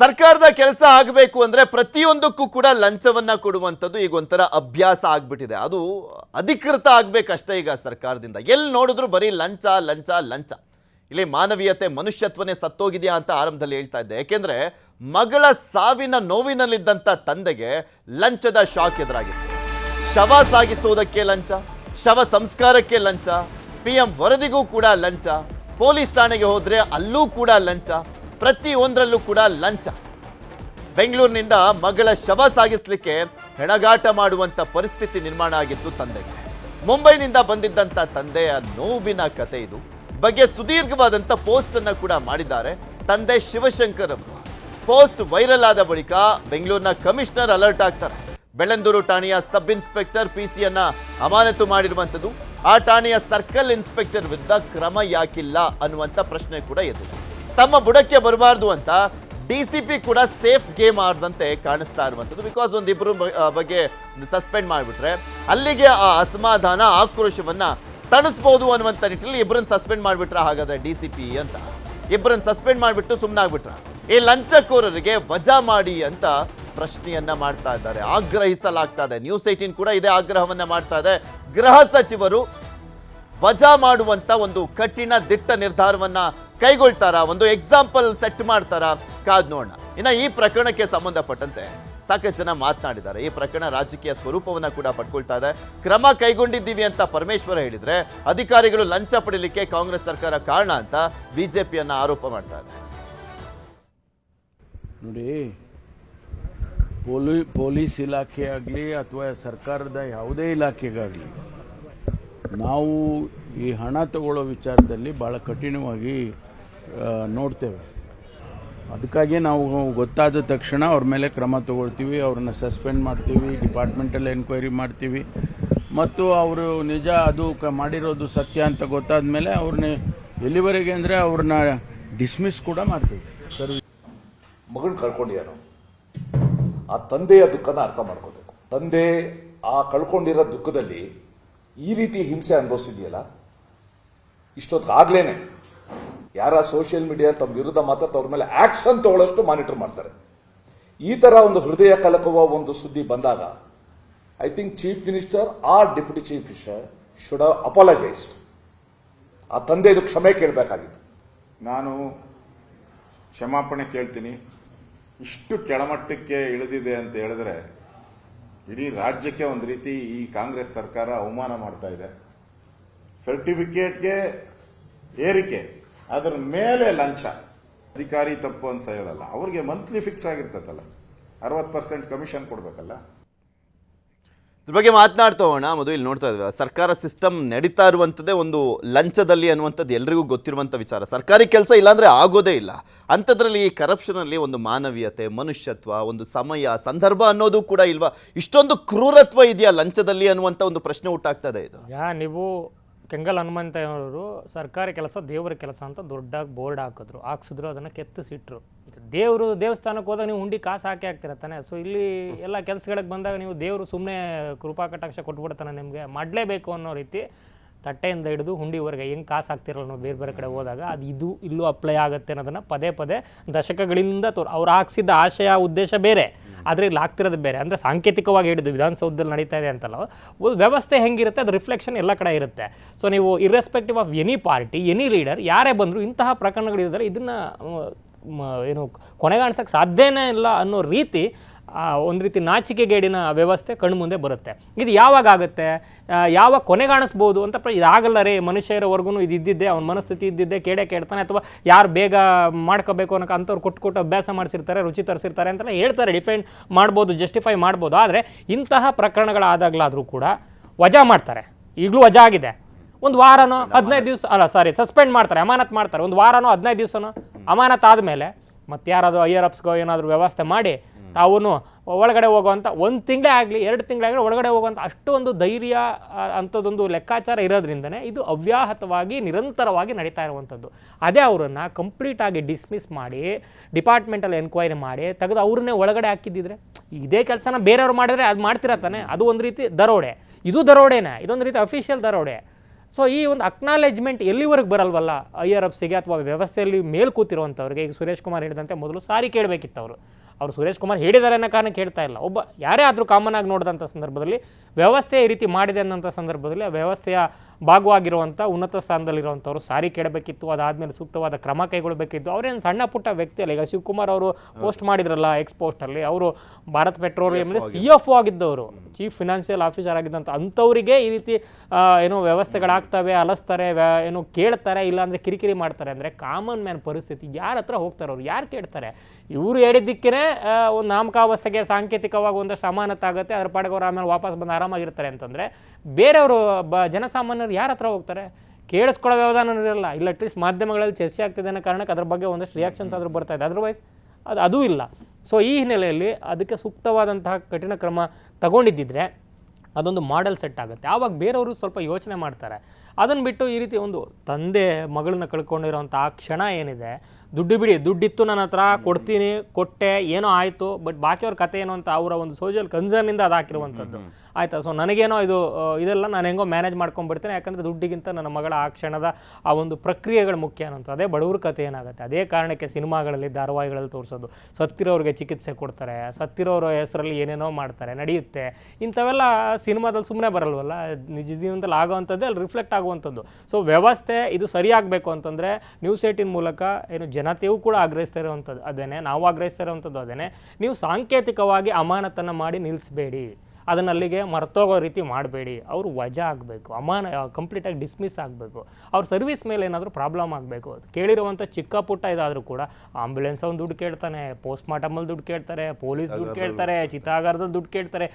ಸರ್ಕಾರದ ಕೆಲಸ ಆಗಬೇಕು ಅಂದರೆ ಪ್ರತಿಯೊಂದಕ್ಕೂ ಕೂಡ ಲಂಚವನ್ನು ಕೊಡುವಂಥದ್ದು ಈಗ ಒಂಥರ ಅಭ್ಯಾಸ ಆಗ್ಬಿಟ್ಟಿದೆ. ಅದು ಅಧಿಕೃತ ಆಗ್ಬೇಕಷ್ಟೇ ಈಗ ಸರ್ಕಾರದಿಂದ. ಎಲ್ಲಿ ನೋಡಿದ್ರು ಬರೀ ಲಂಚ ಲಂಚ ಲಂಚ. ಇಲ್ಲಿ ಮಾನವೀಯತೆ, ಮನುಷ್ಯತ್ವನೇ ಸತ್ತೋಗಿದೆಯಾ ಅಂತ ಆರಂಭದಲ್ಲಿ ಹೇಳ್ತಾ ಇದ್ದೆ. ಏಕೆಂದರೆ ಮಗಳ ಸಾವಿನ ನೋವಿನಲ್ಲಿದ್ದಂಥ ತಂದೆಗೆ ಲಂಚದ ಶಾಕ್ ಎದುರಾಗಿತ್ತು. ಶವ ಸಾಗಿಸುವುದಕ್ಕೆ ಲಂಚ, ಶವ ಸಂಸ್ಕಾರಕ್ಕೆ ಲಂಚ ಪಿ ಎಂ ವರದಿಗೂ ಕೂಡ ಲಂಚ, ಪೊಲೀಸ್ ಠಾಣೆಗೆ ಹೋದರೆ ಅಲ್ಲೂ ಕೂಡ ಲಂಚ ಪ್ರತಿಯೊಂದರಲ್ಲೂ ಕೂಡ ಲಂಚ. ಬೆಂಗಳೂರಿನಿಂದ ಮಗಳ ಶವ ಸಾಗಿಸ್ಲಿಕ್ಕೆ ಹೆಣಗಾಟ ಮಾಡುವಂತ ಪರಿಸ್ಥಿತಿ ನಿರ್ಮಾಣ ಆಗಿತ್ತು ತಂದೆಗೆ ಮುಂಬೈನಿಂದ ಬಂದಿದ್ದಂತ ತಂದೆಯ ನೋವಿನ ಕತೆ ಇದು. ಬಗ್ಗೆ ಸುದೀರ್ಘವಾದಂತ ಪೋಸ್ಟ್ ಅನ್ನ ಕೂಡ ಮಾಡಿದ್ದಾರೆ ತಂದೆ ಶಿವಶಂಕರ್ ಪೋಸ್ಟ್ ವೈರಲ್ ಆದ ಬಳಿಕ ಬೆಂಗಳೂರಿನ ಕಮಿಷನರ್ ಅಲರ್ಟ್ ಆಗ್ತಾರೆ. ಬೆಳ್ಳಂದೂರು ಠಾಣೆಯ ಸಬ್ ಇನ್ಸ್ಪೆಕ್ಟರ್ ಪಿಸಿಯನ್ನ ಅಮಾನತು ಮಾಡಿರುವಂಥದ್ದು. ಆ ಠಾಣೆಯ ಸರ್ಕಲ್ ಇನ್ಸ್ಪೆಕ್ಟರ್ ವಿರುದ್ಧ ಕ್ರಮ ಯಾಕಿಲ್ಲ ಅನ್ನುವಂಥ ಪ್ರಶ್ನೆ ಕೂಡ ಎದ್ದಿದೆ. ತಮ್ಮ ಬುಡಕ್ಕೆ ಬರಬಾರ್ದು ಅಂತ ಡಿ ಸಿ ಪಿ ಕೂಡ ಸೇಫ್ ಗೇಮ್ ಆಡದಂತೆ ಕಾಣಿಸ್ತಾ ಇರುವಂಥದ್ದು. ಬಿಕಾಸ್ ಒಂದಿಬ್ಬರು ಬಗ್ಗೆ ಸಸ್ಪೆಂಡ್ ಮಾಡಿಬಿಟ್ರೆ ಅಲ್ಲಿಗೆ ಆ ಅಸಮಾಧಾನ, ಆಕ್ರೋಶವನ್ನ ತಣಿಸ್ಬೋದು ಅನ್ನುವಂಥ ನಿಟ್ಟಿನಲ್ಲಿ ಇಬ್ಬರನ್ನ ಸಸ್ಪೆಂಡ್ ಮಾಡಿಬಿಟ್ರ ಹಾಗಾದ್ರೆ ಡಿ ಸಿ ಪಿ ಅಂತ. ಇಬ್ಬರನ್ನ ಸಸ್ಪೆಂಡ್ ಮಾಡಿಬಿಟ್ಟು ಸುಮ್ಮನಾಗ್ಬಿಟ್ರ ಈ ಲಂಚಕೋರರಿಗೆ ವಜಾ ಮಾಡಿ ಅಂತ ಪ್ರಶ್ನೆಯನ್ನ ಮಾಡ್ತಾ ಇದ್ದಾರೆ. ಆಗ್ರಹಿಸಲಾಗ್ತಾ ಇದೆ. ನ್ಯೂಸ್ ಏಟೀನ್ ಕೂಡ ಇದೇ ಆಗ್ರಹವನ್ನ ಮಾಡ್ತಾ ಇದೆ. ಗೃಹ ಸಚಿವರು ವಜಾ ಮಾಡುವಂತ ಒಂದು ಕಠಿಣ ದಿಟ್ಟ ನಿರ್ಧಾರವನ್ನ ಕೈಗೊಳ್ತಾರ? ಒಂದು ಎಕ್ಸಾಂಪಲ್ ಸೆಟ್ ಮಾಡ್ತಾರ? ಕಾದ್ ನೋಡೋಣ. ಇನ್ನ ಈ ಪ್ರಕರಣಕ್ಕೆ ಸಂಬಂಧಪಟ್ಟಂತೆ ಸಾಕಷ್ಟು ಜನ ಮಾತನಾಡಿದ್ದಾರೆ. ಈ ಪ್ರಕರಣ ರಾಜಕೀಯ ಸ್ವರೂಪವನ್ನ ಕೂಡ ಪಡ್ಕೊಳ್ತಾ ಇದೆ. ಕ್ರಮ ಕೈಗೊಂಡಿದ್ದೀವಿ ಅಂತ ಪರಮೇಶ್ವರ ಹೇಳಿದ್ರೆ ಅಧಿಕಾರಿಗಳು ಲಂಚ ಪಡೀಲಿಕ್ಕೆ ಕಾಂಗ್ರೆಸ್ ಸರ್ಕಾರ ಕಾರಣ ಅಂತ ಬಿಜೆಪಿಯನ್ನ ಆರೋಪ ಮಾಡ್ತಾ ಇದೆ ನೋಡಿ, ಪೊಲಿ, ಪೊಲೀಸ್ ಇಲಾಖೆ ಆಗಲಿ ಅಥವಾ ಸರ್ಕಾರದ ಯಾವುದೇ ಇಲಾಖೆಗಾಗಲಿ ನಾವು ಈ ಹಣ ತಗೊಳ್ಳೋ ವಿಚಾರದಲ್ಲಿ ಭಾಳ ಕಠಿಣವಾಗಿ ನೋಡ್ತೇವೆ. ಅದಕ್ಕಾಗಿ ನಾವು ಗೊತ್ತಾದ ತಕ್ಷಣ ಅವ್ರ ಮೇಲೆ ಕ್ರಮ ತಗೊಳ್ತೀವಿ ಅವ್ರನ್ನ ಸಸ್ಪೆಂಡ್ ಮಾಡ್ತೀವಿ ಡಿಪಾರ್ಟ್ಮೆಂಟಲ್ಲಿ ಎನ್ಕ್ವೈರಿ ಮಾಡ್ತೀವಿ. ಮತ್ತು ಅವರು ನಿಜ ಅದು ಕ- ಮಾಡಿರೋದು ಸತ್ಯ ಅಂತ ಗೊತ್ತಾದ ಮೇಲೆ ಅವ್ರನ್ನ ಎಲ್ಲಿವರೆಗೆ ಅಂದರೆ ಅವ್ರನ್ನ ಡಿಸ್ಮಿಸ್ ಕೂಡ ಮಾಡ್ತೀವಿ. ಸರ್. ಮಗಳು ಕಳ್ಕೊಂಡಿದ್ದಾನು ಆ ತಂದೆಯ ದುಃಖನ ಅರ್ಥ ಮಾಡ್ಕೋಬೇಕು. ತಂದೆ ಆ ಕಳ್ಕೊಂಡಿರೋ ದುಃಖದಲ್ಲಿ ಈ ರೀತಿ ಹಿಂಸೆ ಅನುಭವಿಸಿದೆಯಲ್ಲ? ಇಷ್ಟೊತ್ತಾಗ್ಲೇನೆ. ಯಾರ ಸೋಷಿಯಲ್ ಮೀಡಿಯಾ ತಮ್ಮ ವಿರುದ್ಧ ಮಾತಾಡ್ತಾ ಅವ್ರ ಮೇಲೆ ಆಕ್ಷನ್ ತಗೊಳ್ಳೋಷ್ಟು ಮಾನಿಟರ್ ಮಾಡ್ತಾರೆ. ಈ ತರ ಒಂದು ಹೃದಯ ಕಲಕುವ ಒಂದು ಸುದ್ದಿ ಬಂದಾಗ I think chief minister or deputy chief minister should apologise ಆ ತಂದೆದು ಕ್ಷಮೆ ಕೇಳಬೇಕಾಗಿತ್ತು. ನಾನು ಕ್ಷಮಾಪಣೆ ಕೇಳ್ತೀನಿ. ಇಷ್ಟು ಕೆಳಮಟ್ಟಕ್ಕೆ ಇಳಿದಿದೆ ಅಂತ ಹೇಳಿದ್ರೆ ಇಡೀ ರಾಜ್ಯಕ್ಕೆ ಒಂದು ರೀತಿ ಈ ಕಾಂಗ್ರೆಸ್ ಸರ್ಕಾರ ಅವಮಾನ ಮಾಡ್ತಾ ಇದೆ. ಸರ್ಟಿಫಿಕೇಟ್ಗೆ ಏರಿಕೆ, ಅದರ ಮೇಲೆ ಲಂಚ. ಅಧಿಕಾರಿ ತಪ್ಪು ಅಂತ ಹೇಳಲ್ಲ. ಅವ್ರಿಗೆ ಮಂತ್ಲಿ ಫಿಕ್ಸ್ ಆಗಿರ್ತದಲ್ಲ. ಅರವತ್ತು ಪರ್ಸೆಂಟ್ ಕಮಿಷನ್ ಕೊಡ್ಬೇಕಲ್ಲ. ಇದ್ರ ಬಗ್ಗೆ ಮಾತನಾಡ್ತಾ ಹೋಗೋಣ. ಮೊದಲು ಇಲ್ಲಿ ನೋಡ್ತಾ ಇದ್ದೀವಿ ಸರ್ಕಾರ ಸಿಸ್ಟಮ್ ನಡೀತಾ ಇರುವಂಥದ್ದೇ ಒಂದು ಲಂಚದಲ್ಲಿ ಅನ್ನುವಂಥದ್ದು ಎಲ್ರಿಗೂ ಗೊತ್ತಿರುವಂಥ ವಿಚಾರ. ಸರ್ಕಾರಿ ಕೆಲಸ ಇಲ್ಲಾಂದರೆ ಆಗೋದೇ ಇಲ್ಲ. ಅಂಥದ್ರಲ್ಲಿ ಈ ಕರಪ್ಷನಲ್ಲಿ ಒಂದು ಮಾನವೀಯತೆ, ಮನುಷ್ಯತ್ವ, ಒಂದು ಸಮಯ, ಸಂದರ್ಭ ಅನ್ನೋದು ಕೂಡ ಇಲ್ವಾ? ಇಷ್ಟೊಂದು ಕ್ರೂರತ್ವ ಇದೆಯಾ ಲಂಚದಲ್ಲಿ ಅನ್ನುವಂಥ ಒಂದು ಪ್ರಶ್ನೆ ಹುಟ್ಟಾಗ್ತದೆ ಇದು? ಯಾ, ನೀವು ಕೆಂಗಲ್ ಹನುಮಂತಯ್ಯನವರು ಸರ್ಕಾರಿ ಕೆಲಸ ದೇವರ ಕೆಲಸ ಅಂತ ದೊಡ್ಡಾಗಿ ಬೋರ್ಡ್ ಹಾಕಿದ್ರು. ಹಾಕ್ಸಿದ್ರು, ಅದನ್ನು ಕೆತ್ತಿಸಿಟ್ರು. ದೇವರು ದೇವಸ್ಥಾನಕ್ಕೆ ಹೋದಾಗ ನೀವು ಹುಂಡಿ ಕಾಸು ಹಾಕಿ ಹಾಕ್ತೀರ ಸೊ ಇಲ್ಲಿ ಎಲ್ಲ ಕೆಲಸಗಳಿಗೆ ಬಂದಾಗ ನೀವು ದೇವರು ಸುಮ್ಮನೆ ಕೃಪಾ ಕಟಾಕ್ಷ ಕೊಟ್ಬಿಡ್ತಾನೆ ನಿಮಗೆ. ಮಾಡಲೇಬೇಕು ಅನ್ನೋ ರೀತಿ ತಟ್ಟೆಯಿಂದ ಹಿಡಿದು ಹುಂಡಿವರೆಗೆ ಹೆಂಗೆ ಕಾಸು ಹಾಕ್ತಿರಲ್ಲ ನಾವು ಬೇರೆ ಬೇರೆ ಕಡೆ ಹೋದಾಗ ಅದು ಇದು ಇಲ್ಲೂ ಅಪ್ಲೈ ಆಗುತ್ತೆ ಅನ್ನೋದನ್ನು ಪದೇ ಪದೇ ದಶಕಗಳಿಂದ ತೋರ್ ಅವ್ರು ಹಾಕ್ಸಿದ್ದ ಆಶಯ, ಉದ್ದೇಶ ಬೇರೆ. ಆದರೆ ಇಲ್ಲಿ ಆಗ್ತಿರೋದು ಬೇರೆ. ಅಂದರೆ ಸಾಂಕೇತಿಕವಾಗಿ ಹಿಡಿದು ವಿಧಾನಸೌಧದಲ್ಲಿ ನಡೀತಾ ಇದೆ ಅಂತಲ್ಲ. ವ್ಯವಸ್ಥೆ ಹೆಂಗಿರುತ್ತೆ? ಅದು ರಿಫ್ಲೆಕ್ಷನ್ ಎಲ್ಲ ಕಡೆ ಇರುತ್ತೆ. ಸೊ ನೀವು irrespective of any party any leader ಯಾರೇ ಬಂದರೂ ಇಂತಹ ಪ್ರಕರಣಗಳಿದ್ದಾರೆ ಇದನ್ನು ಏನು ಕೊನೆಗಾಣಿಸೋಕ್ಕೆ ಸಾಧ್ಯನೇ ಇಲ್ಲ ಅನ್ನೋ ರೀತಿ ಒಂದು ರೀತಿ ನಾಚಿಕೆಗೇಡಿನ ವ್ಯವಸ್ಥೆ ಕಣ್ಮುಂದೆ ಬರುತ್ತೆ. ಇದು ಯಾವಾಗ ಆಗುತ್ತೆ? ಯಾವಾಗ ಕೊನೆಗಾಣಿಸ್ಬೋದು ಅಂತ ಇದಾಗಲ್ಲ ರೀ ಮನುಷ್ಯ ಇರೋವರೆಗೂ ಇದು ಇದ್ದಿದ್ದೆ, ಅವ್ನ ಮನಸ್ಥಿತಿ ಇದ್ದಿದ್ದೆ, ಕೇಡೆ ಕೇಳ್ತಾನೆ ಅಥವಾ ಯಾರು ಬೇಗ ಮಾಡ್ಕೋಬೇಕು ಅನ್ನೋಕೆ ಅಂಥವ್ರು ಕೊಟ್ಟು ಕೊಟ್ಟು ಅಭ್ಯಾಸ ಮಾಡಿಸಿರ್ತಾರೆ, ರುಚಿ ತರಿಸಿರ್ತಾರೆ ಅಂತೆಲ್ಲ ಹೇಳ್ತಾರೆ, ಡಿಫೆಂಡ್ ಮಾಡ್ಬೋದು, ಜಸ್ಟಿಫೈ ಮಾಡ್ಬೋದು. ಆದರೆ ಇಂತಹ ಪ್ರಕರಣಗಳಾದಾಗಲಾದರೂ ಕೂಡ ವಜಾ ಮಾಡ್ತಾರೆ. ಈಗಲೂ ವಜಾ ಆಗಿದೆ. ಒಂದು ವಾರನೋ ಹದಿನೈದು ದಿವಸ ಅಲ್ಲ ಸಾರಿ ಸಸ್ಪೆಂಡ್ ಮಾಡ್ತಾರೆ ಅಮಾನತ್ ಮಾಡ್ತಾರೆ. ಒಂದು ವಾರನೋ ಹದಿನೈದು ದಿವಸನೋ ಅಮಾನತ್ ಆದಮೇಲೆ ಮತ್ತೆ ಯಾರಾದರೂ ಐಯರ್ ಅಪ್ಸ್ಗೋ ಏನಾದರೂ ವ್ಯವಸ್ಥೆ ಮಾಡಿ ತಾವು ಒಳಗಡೆ ಹೋಗುವಂಥ ಒಂದು ತಿಂಗಳೇ ಆಗಲಿ ಎರಡು ತಿಂಗಳಾಗಲಿ ಒಳಗಡೆ ಹೋಗುವಂಥ ಅಷ್ಟೊಂದು ಧೈರ್ಯ ಅಂಥದ್ದೊಂದು ಲೆಕ್ಕಾಚಾರ ಇರೋದ್ರಿಂದನೇ ಇದು ಅವ್ಯಾಹತವಾಗಿ ನಿರಂತರವಾಗಿ ನಡೀತಾ ಇರುವಂಥದ್ದು. ಅದೇ ಅವರನ್ನು ಕಂಪ್ಲೀಟಾಗಿ ಡಿಸ್ಮಿಸ್ ಮಾಡಿ ಡಿಪಾರ್ಟ್ಮೆಂಟಲ್ಲಿ ಎನ್ಕ್ವೈರಿ ಮಾಡಿ ತೆಗೆದು ಅವ್ರನ್ನೇ ಒಳಗಡೆ ಹಾಕಿದ್ದಿದ್ರೆ ಇದೇ ಕೆಲಸನ ಬೇರೆಯವ್ರು ಮಾಡಿದ್ರೆ ಅದು ಮಾಡ್ತಿರತ್ತಾನೆ ಅದು ಒಂದು ರೀತಿ ದರೋಡೆ. ಇದು ದರೋಡೆನೇ ಇದೊಂದು ರೀತಿ ಅಫಿಷಿಯಲ್ ದರೋಡೆ. ಸೊ ಈ ಒಂದು ಅಕ್ನಾಲೆಜ್ಮೆಂಟ್ ಎಲ್ಲಿವರೆಗೆ ಬರಲ್ವಲ್ಲ? ಐ ಆರ್ ಎಫ್ಸಿಗೆ ಅಥವಾ ವ್ಯವಸ್ಥೆಯಲ್ಲಿ ಮೇಲ್ ಕೂತಿರುವಂಥವ್ರಿಗೆ. ಈಗ ಸುರೇಶ್ ಕುಮಾರ್ ಹೇಳಿದಂತೆ ಮೊದಲು ಸಾರಿ ಕೇಳಬೇಕಿತ್ತು ಅವರು ಅವರು ಸುರೇಶ್ ಕುಮಾರ್ ಹೇಳಿದ್ದಾರೆ ಅನ್ನೋ ಕಾರಣ ಕೇಳ್ತಾ ಇಲ್ಲ. ಒಬ್ಬ ಯಾರೇ ಆದರೂ ಕಾಮನ್ ಆಗಿ ನೋಡಿದಂಥ ಸಂದರ್ಭದಲ್ಲಿ ವ್ಯವಸ್ಥೆ ಈ ರೀತಿ ಮಾಡಿದೆ ಅನ್ನೋಂಥ ಸಂದರ್ಭದಲ್ಲಿ ವ್ಯವಸ್ಥೆಯ ಭಾಗವಾಗಿರುವಂಥ ಉನ್ನತ ಸ್ಥಾನದಲ್ಲಿರುವಂಥವ್ರು ಸಾರಿ ಕೇಳಬೇಕಿತ್ತು ಅದಾದಮೇಲೆ ಸೂಕ್ತವಾದ ಕ್ರಮ ಕೈಗೊಳ್ಳಬೇಕಿತ್ತು ಅವರೇನು ಸಣ್ಣ ಪುಟ್ಟ ವ್ಯಕ್ತಿ ಅಲ್ಲ ಈಗ ಶಿವಕುಮಾರ್ ಅವರು ಪೋಸ್ಟ್ ಮಾಡಿದ್ರಲ್ಲ ಎಕ್ಸ್ ಪೋಸ್ಟಲ್ಲಿ ಅವರು ಭಾರತ್ ಪೆಟ್ರೋಲಿಯಂ ಸಿ ಎಫ್ ಆಗಿದ್ದವರು ಚೀಫ್ ಫಿನಾನ್ಷಿಯಲ್ ಆಫೀಸರ್ ಆಗಿದ್ದಂಥ ಅಂಥವರಿಗೆ ಈ ರೀತಿ ಏನು ವ್ಯವಸ್ಥೆಗಳಾಗ್ತವೆ ಅಲಸ್ತಾರೆ ಏನು ಏನೋ ಕೇಳ್ತಾರೆ ಇಲ್ಲಾಂದರೆ ಕಿರಿಕಿರಿ ಮಾಡ್ತಾರೆ ಅಂದರೆ ಕಾಮನ್ ಮ್ಯಾನ್ ಪರಿಸ್ಥಿತಿ. ಯಾರ ಹತ್ರ ಹೋಗ್ತಾರೆ ಅವ್ರು? ಯಾರು ಕೇಳ್ತಾರೆ? ಇವರು ಹೇಳಿದ್ದಕ್ಕೇ ಒಂದು ನಾಮಕಾವಸ್ಥೆಗೆ ಸಾಂಕೇತಿಕವಾಗಿ ಒಂದಷ್ಟು ಅಮಾನತ ಆಗುತ್ತೆ ಅದ್ರ ಪಾಡಿಗೆ ಅವ್ರು ಆಮೇಲೆ ವಾಪಸ್ ಬಂದು ಆರಾಮಾಗಿರ್ತಾರೆ ಅಂತಂದರೆ ಬೇರೆಯವರು ಬ ಜನಸಾಮಾನ್ಯರು ಯಾರ ಹತ್ರ ಹೋಗ್ತಾರೆ? ಕೇಳಿಸ್ಕೊಳ್ಳೋ ವ್ಯವಧಾನ ಇರಲ್ಲ. ಇಲ್ಲ ಅಟ್ಲೀಸ್ಟ್ ಮಾಧ್ಯಮಗಳಲ್ಲಿ ಚರ್ಚೆ ಆಗ್ತಿದೆ ಅನ್ನೋ ಕಾರಣಕ್ಕೆ ಅದ್ರ ಬಗ್ಗೆ ಒಂದಷ್ಟು ರಿಯಾಕ್ಷನ್ಸ್ ಆದರೂ ಬರ್ತಾ ಇದೆ. ಅದರ್ವೈಸ್ ಅದು, ಅದೂ ಇಲ್ಲ. ಸೊ ಈ ಹಿನ್ನೆಲೆಯಲ್ಲಿ ಅದಕ್ಕೆ ಸೂಕ್ತವಾದಂತಹ ಕಠಿಣ ಕ್ರಮ ತಗೊಂಡಿದ್ದಿದ್ರೆ ಅದೊಂದು ಮಾಡೆಲ್ ಸೆಟ್ ಆಗುತ್ತೆ. ಆವಾಗ ಬೇರೆಯವರು ಸ್ವಲ್ಪ ಯೋಚನೆ ಮಾಡ್ತಾರೆ. ಅದನ್ನು ಬಿಟ್ಟು ಈ ರೀತಿ ಒಂದು ತಂದೆ ಮಗಳನ್ನ ಕಳ್ಕೊಂಡಿರೋಂಥ ಆ ಕ್ಷಣ ಏನಿದೆ ದುಡ್ಡು ಬಿಡಿ ದುಡ್ಡಿತ್ತು ನನ್ನ ಹತ್ರ ಕೊಡ್ತೀನಿ ಕೊಟ್ಟೆ ಏನೋ ಆಯಿತು ಬಟ್ ಬಾಕಿಯವ್ರ ಕತೆ ಏನು ಅಂತ ಅವರ ಒಂದು ಸೋಷಿಯಲ್ ಕನ್ಸರ್ನಿಂದ ಅದು ಹಾಕಿರುವಂಥದ್ದು. ಆಯಿತಾ? ಸೊ ನನಗೇನೋ ಇದು ಇದೆಲ್ಲ ನಾನು ಹೆಂಗೋ ಮ್ಯಾನೇಜ್ ಮಾಡ್ಕೊಂಡ್ಬಿಡ್ತೇನೆ ಯಾಕಂದರೆ ದುಡ್ಡಿಗಿಂತ ನನ್ನ ಮಗಳ ಆ ಕ್ಷಣದ ಆ ಒಂದು ಪ್ರಕ್ರಿಯೆಗಳು ಮುಖ್ಯ ಅನ್ನೋಂಥ ಅದೇ ಬಡವ್ರ ಕತೆ ಏನಾಗುತ್ತೆ? ಅದೇ ಕಾರಣಕ್ಕೆ ಸಿನಿಮಾಗಳಲ್ಲಿ ಧಾರಾವಾಹಿಗಳಲ್ಲಿ ತೋರಿಸೋದು. ಸತ್ತಿರೋರಿಗೆ ಚಿಕಿತ್ಸೆ ಕೊಡ್ತಾರೆ ಸತ್ತಿರೋರ ಹೆಸರಲ್ಲಿ ಏನೇನೋ ಮಾಡ್ತಾರೆ ನಡೆಯುತ್ತೆ. ಇಂಥವೆಲ್ಲ ಸಿನಿಮಾದಲ್ಲಿ ಸುಮ್ಮನೆ ಬರಲ್ವಲ್ಲ? ನಿಜ ಜೀವನದಲ್ಲಿ ಆಗೋವಂಥದ್ದೇ ಅಲ್ಲಿ ರಿಫ್ಲೆಕ್ಟ್ ಆಗುವಂಥದ್ದು. ಸೊ ವ್ಯವಸ್ಥೆ ಇದು ಸರಿಯಾಗಬೇಕು ಅಂತಂದರೆ ನ್ಯೂಸ್ ಏಟಿನ್ ಮೂಲಕ ಏನು ಜನತೆಯೂ ಕೂಡ ಆಗ್ರಹಿಸ್ತಾ ಇರುವಂಥದ್ದು ಅದೇನೆ ನಾವು ಆಗ್ರಹಿಸ್ತಾ ಇರುವಂಥದ್ದು ಅದೇನೆ ನೀವು ಸಾಂಕೇತಿಕವಾಗಿ ಅಮಾನತನ್ನು ಮಾಡಿ ನಿಲ್ಲಿಸಬೇಡಿ ಅದನ್ನ ಅಲ್ಲಿಗೆ ಮರ್ತೋಗೋ ರೀತಿ ಮಾಡಬೇಡಿ. ಅವರು ವಜಾ ಆಗಬೇಕು. ಅಮಾನ ಕಂಪ್ಲೀಟಾಗಿ ಡಿಸ್ಮಿಸ್ ಆಗಬೇಕು. ಅವ್ರ ಸರ್ವಿಸ್ ಮೇಲೆ ಏನಾದರೂ ಪ್ರಾಬ್ಲಮ್ ಆಗಬೇಕು. ಕೇಳಿರುವಂಥ ಚಿಕ್ಕ ಪುಟ್ಟ ಇದಾದರೂ ಕೂಡ ಆಂಬ್ಯುಲೆನ್ಸ್ ಅವ್ನು ದುಡ್ಡು ಕೇಳ್ತಾನೆ ಪೋಸ್ಟ್ ಮಾರ್ಟಮಲ್ಲಿ ದುಡ್ಡು ಕೇಳ್ತಾರೆ ಪೊಲೀಸ್ ದುಡ್ಡು ಕೇಳ್ತಾರೆ ಚಿತಾಗಾರದ ದುಡ್ಡು ಕೇಳ್ತಾರೆ.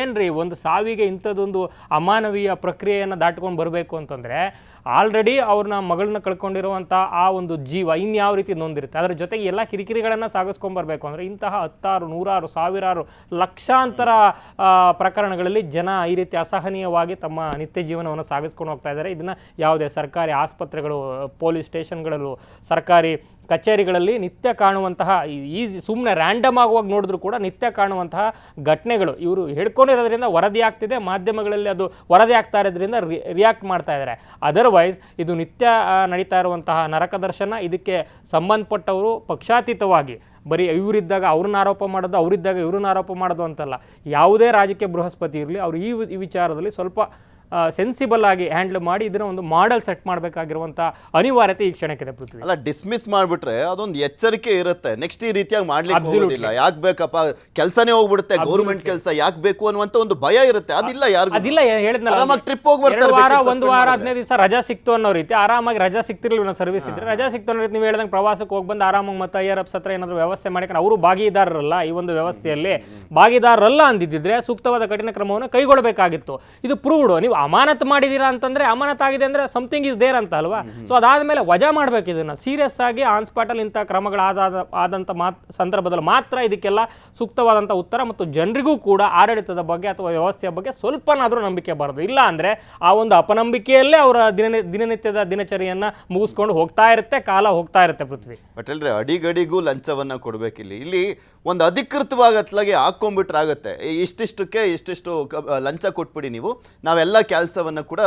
ಏನ್ರಿ ಒಂದು ಸಾವಿಗೆ ಇಂಥದ್ದೊಂದು ಅಮಾನವೀಯ ಪ್ರಕ್ರಿಯೆಯನ್ನು ದಾಟ್ಕೊಂಡು ಬರಬೇಕು ಅಂತಂದರೆ ಆಲ್ರೆಡಿ ಅವ್ರನ್ನ ಮಗಳನ್ನ ಕಳ್ಕೊಂಡಿರುವಂಥ ಆ ಒಂದು ಜೀವ ಇನ್ಯಾವ ರೀತಿ ನೊಂದಿರುತ್ತೆ. ಅದರ ಜೊತೆಗೆ ಎಲ್ಲ ಕಿರಿಕಿರಿಗಳನ್ನು ಸಾಗಿಸ್ಕೊಂಬರ್ಬೇಕು ಅಂದರೆ ಇಂತಹ ಹತ್ತಾರು ನೂರಾರು ಸಾವಿರಾರು ಲಕ್ಷಾಂತರ ಪ್ರಕರಣಗಳಲ್ಲಿ ಜನ ಈ ರೀತಿ ಅಸಹನೀಯವಾಗಿ ತಮ್ಮ ನಿತ್ಯ ಜೀವನವನ್ನು ಸಾಗಿಸ್ಕೊಂಡು ಹೋಗ್ತಾ ಇದ್ದಾರೆ. ಇದನ್ನು ಯಾವುದೇ ಸರ್ಕಾರಿ ಆಸ್ಪತ್ರೆಗಳು, ಪೊಲೀಸ್ ಸ್ಟೇಷನ್ಗಳಲ್ಲೂ, ಸರ್ಕಾರಿ ಕಚೇರಿಗಳಲ್ಲಿ ನಿತ್ಯ ಕಾಣುವಂತಹ ಈ ಸುಮ್ಮನೆ ರ್ಯಾಂಡಮ್ ಆಗುವಾಗ ನೋಡಿದ್ರು ಕೂಡ ನಿತ್ಯ ಕಾಣುವಂತಹ ಘಟನೆಗಳು ಇವರು ಹಿಡ್ಕೊಂಡಿರೋದ್ರಿಂದ ವರದಿ ಆಗ್ತಿದೆ. ಮಾಧ್ಯಮಗಳಲ್ಲಿ ಅದು ವರದಿ ಆಗ್ತಾ ಇರೋದ್ರಿಂದ ರಿಯಾಕ್ಟ್ ಮಾಡ್ತಾ ಇದ್ದಾರೆ. ಅದರ್ವೈಸ್ ಇದು ನಿತ್ಯ ನಡೀತಾ ಇರುವಂತಹ ನರಕ ದರ್ಶನ, ಇದಕ್ಕೆ ಸಂಬಂಧಪಟ್ಟವರು ಪಕ್ಷಾತೀತವಾಗಿ ಬರೀ ಇವರಿದ್ದಾಗ ಅವ್ರನ್ನ ಆರೋಪ ಮಾಡೋದು, ಅವರಿದ್ದಾಗ ಇವ್ರನ್ನ ಆರೋಪ ಮಾಡೋದು ಅಂತಲ್ಲ. ಯಾವುದೇ ರಾಜಕೀಯ ಬೃಹಸ್ಪತಿ ಇರಲಿ, ಅವರು ಈ ವಿಚಾರದಲ್ಲಿ ಸ್ವಲ್ಪ ಸೆನ್ಸಿಬಲ್ ಆಗಿ ಹ್ಯಾಂಡಲ್ ಮಾಡಿ ಇದನ್ನ ಒಂದು ಮಾಡೆಲ್ ಸೆಟ್ ಮಾಡಬೇಕಾಗಿರುವಂಥ ಅನಿವಾರ್ಯತೆ ಈ ಕ್ಷಣಕ್ಕೆ ಪೃಥ್ವಿ. ಅಲ್ಲ ಡಿಸ್ಮಿಸ್ ಮಾಡ್ಬಿಟ್ರೆ ಅದೊಂದು ಎಚ್ಚರಿಕೆ ಇರುತ್ತೆ. ನೆಕ್ಸ್ಟ್ ಈ ರೀತಿಯಾಗಿ ಮಾಡ್ಲಿಕ್ಕೆ. ಹೋಗೋದಿಲ್ಲ. ಯಾಕೆ ಬೇಕಪ್ಪ? ಕೆಲಸನೇ ಹೋಗ್ಬಿಡುತ್ತೆ. ಗೌರ್ಮೆಂಟ್ ಕೆಲಸ ಯಾಕೆ ಬೇಕು ಅನ್ನುವಂತ ಒಂದು ಭಯ ಇರುತ್ತೆ. ಅದಿಲ್ಲ ಯಾರು ಅದಿಲ್ಲ ಹೇಳಿದ್ನಲ್ಲ ಆರಾಮಾಗಿ ಟ್ರಿಪ್ ಹೋಗಿ ಬರ್ತಾರೆ ವಾರ ಒಂದು ವಾರ. ಹದಿನೈದು ದಿವಸ ರಜಾ ಸಿಕ್ತು ಅನ್ನೋ ರೀತಿ ಆರಾಮಾಗಿ ರಜಾ ಸಿಕ್ತಿರ್ಲಿಲ್ಲ ಸರ್ವಿಸ್ ಇದ್ರೆ. ರಜಾ ಸಿಕ್ತು ಅನ್ನೋ ರೀತಿ ನೀವು ಹೇಳ್ದಂಗೆ ಪ್ರವಾಸಕ್ಕೆ ಹೋಗಿ ಬಂದು ಆರಾಮಾಗಿ ಮತ್ತೆ ಐಆರ್ ಎಫ್ಸ್ ಎಫ್ ಹತ್ರ ಏನಾದರೂ ವ್ಯವಸ್ಥೆ ಮಾಡ್ಕೊಂಡು ಅವರು ಭಾಗಿದಾರರಲ್ಲ ಈ ಒಂದು ವ್ಯವಸ್ಥೆಯಲ್ಲಿ ಭಾಗಿದಾರರಲ್ಲ ಅಂದಿದ್ದಿದ್ರೆ ಸೂಕ್ತವಾದ ಕಠಿಣ ಕ್ರಮವನ್ನು ಕೈಗೊಳ್ಳಬೇಕಾಗಿತ್ತು ಇದು ಪ್ರೂವ್ಡ್ ನೀವು ಅಮಾನತ್ ಮಾಡಿದೀರಾ ಅಂತಂದ್ರೆ ಅಮಾನತ್ ಆಗಿದೆ ಅಂದ್ರೆ ಸಮಥಿಂಗ್ ಇಸ್ ದೇರ್ ಅಂತ ಅಲ್ವಾ? ಸೊ ಅದಾದ್ಮೇಲೆ ವಜಾ ಮಾಡ್ಬೇಕು ಇದನ್ನ. ಸೀರಿಯಸ್ ಆಗಿ ಆನ್ ಸ್ಪಾಟಲ್ಲಿ ಇಂಥ ಕ್ರಮಗಳಾದ ಆದಂಥ ಮಾತ್ ಸಂದರ್ಭದಲ್ಲಿ ಮಾತ್ರ ಇದಕ್ಕೆಲ್ಲ ಸೂಕ್ತವಾದಂಥ ಉತ್ತರ ಮತ್ತು ಜನರಿಗೂ ಕೂಡ ಆಡಳಿತದ ಬಗ್ಗೆ ಅಥವಾ ವ್ಯವಸ್ಥೆಯ ಬಗ್ಗೆ ಸ್ವಲ್ಪನಾದರೂ ನಂಬಿಕೆ ಬರೋದು. ಇಲ್ಲ ಅಂದ್ರೆ ಆ ಒಂದು ಅಪನಂಬಿಕೆಯಲ್ಲೇ ಅವರ ದಿನ ದಿನನಿತ್ಯದ ದಿನಚರಿಯನ್ನ ಮುಗಿಸ್ಕೊಂಡು ಹೋಗ್ತಾ ಇರುತ್ತೆ ಕಾಲ ಹೋಗ್ತಾ ಇರುತ್ತೆ ಪೃಥ್ವಿ. ಬಟ್ ಅಲ್ರಿ ಅಡಿಗಡಿಗೂ ಲಂಚವನ್ನ ಕೊಡ್ಬೇಕಿಲ್ಲ. ಇಲ್ಲಿ ಒಂದು ಅಧಿಕೃತವಾಗಿ ಅತ್ಲಾಗೆ ಹಾಕೊಂಡ್ಬಿಟ್ರೆ ಆಗುತ್ತೆ. ಇಷ್ಟಿಷ್ಟಕ್ಕೆ ಇಷ್ಟಿಷ್ಟು ಲಂಚ ಕೊಟ್ಬಿಡಿ ನೀವು. ನಾವೆಲ್ಲ ಕೆಲಸವನ್ನು ಕೂಡ